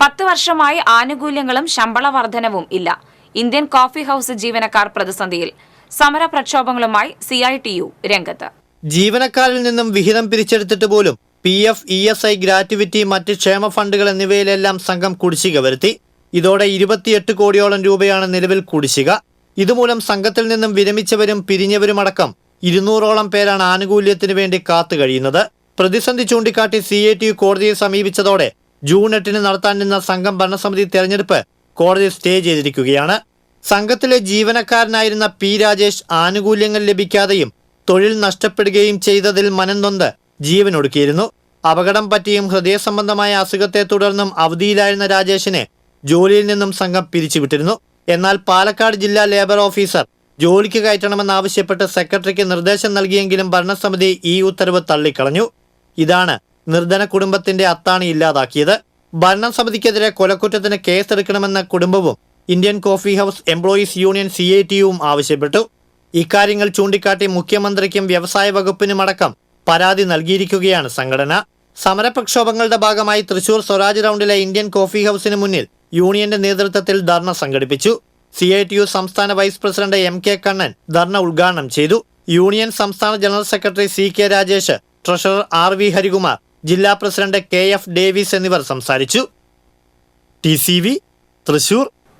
പത്ത് വർഷമായി ആനുകൂല്യങ്ങളും ശമ്പള വർധനവും ഇല്ല. ഇന്ത്യൻ കോഫി ഹൌസ് ജീവനക്കാർ പ്രതിസന്ധിയിൽ. സമര പ്രക്ഷോഭങ്ങളുമായി സി ഐ ടി യു രംഗത്ത്. ജീവനക്കാരിൽ നിന്നും വിഹിതം പിരിച്ചെടുത്തിട്ട് പോലും P F E S I gratuity മറ്റ് ക്ഷേമ ഫണ്ടുകൾ എന്നിവയിലെല്ലാം സംഘം കുടിശ്ശിക വരുത്തി. ഇതോടെ ഇരുപത്തിയെട്ട് കോടിയോളം രൂപയാണ് നിലവിൽ കുടിശ്ശിക. ഇതുമൂലം സംഘത്തിൽ നിന്നും വിരമിച്ചവരും പിരിഞ്ഞവരുമടക്കം ഇരുന്നൂറോളം പേരാണ് ആനുകൂല്യത്തിന് വേണ്ടി കാത്തു കഴിയുന്നത്. പ്രതിസന്ധി ചൂണ്ടിക്കാട്ടി സി എ ടി യു കോടതിയെ സമീപിച്ചതോടെ ജൂൺ എട്ടിന് നിന്ന സംഘം ഭരണസമിതി തെരഞ്ഞെടുപ്പ് കോടതി സ്റ്റേ ചെയ്തിരിക്കുകയാണ്. സംഘത്തിലെ ജീവനക്കാരനായിരുന്ന പി രാജേഷ് ആനുകൂല്യങ്ങൾ ലഭിക്കാതെയും തൊഴിൽ നഷ്ടപ്പെടുകയും ചെയ്തതിൽ മനംനൊന്ത് ജീവനൊടുക്കിയിരുന്നു. അപകടം പറ്റിയും ഹൃദയ സംബന്ധമായ അസുഖത്തെ തുടർന്നും അവധിയിലായിരുന്ന രാജേഷിനെ ജോലിയിൽ നിന്നും സംഘം പിരിച്ചുവിട്ടിരുന്നു. എന്നാൽ പാലക്കാട് ജില്ലാ ലേബർ ഓഫീസർ ജോലിക്ക് കയറ്റണമെന്നാവശ്യപ്പെട്ട് സെക്രട്ടറിക്ക് നിർദ്ദേശം നൽകിയെങ്കിലും ഭരണസമിതി ഈ ഉത്തരവ് തള്ളിക്കളഞ്ഞു. ഇതാണ് നിർധന കുടുംബത്തിന്റെ അത്താണി ഇല്ലാതാക്കിയത്. ഭരണം സമിതിക്കെതിരെ കൊലക്കുറ്റത്തിന് കേസെടുക്കണമെന്ന കുടുംബവും Indian coffee house employees union C I ടിയും ആവശ്യപ്പെട്ടു. ഇക്കാര്യങ്ങൾ ചൂണ്ടിക്കാട്ടി മുഖ്യമന്ത്രിക്കും വ്യവസായ വകുപ്പിനുമടക്കം പരാതി നൽകിയിരിക്കുകയാണ് സംഘടന. സമരപ്രക്ഷോഭങ്ങളുടെ ഭാഗമായി തൃശൂർ സ്വരാജ് റൗണ്ടിലെ ഇന്ത്യൻ കോഫി ഹൗസിന് മുന്നിൽ യൂണിയന്റെ നേതൃത്വത്തിൽ ധർണ സംഘടിപ്പിച്ചു. സി ഐ ടി യു സംസ്ഥാന vice president M K Kannan dharna ഉദ്ഘാടനം ചെയ്തു. യൂണിയൻ സംസ്ഥാന general secretary C K Rajesh treasurer R V Harikumar ജില്ലാ പ്രസിഡന്റ് കെ എഫ് ഡേവിസ് എന്നിവർ സംസാരിച്ചു. T C V Thrissur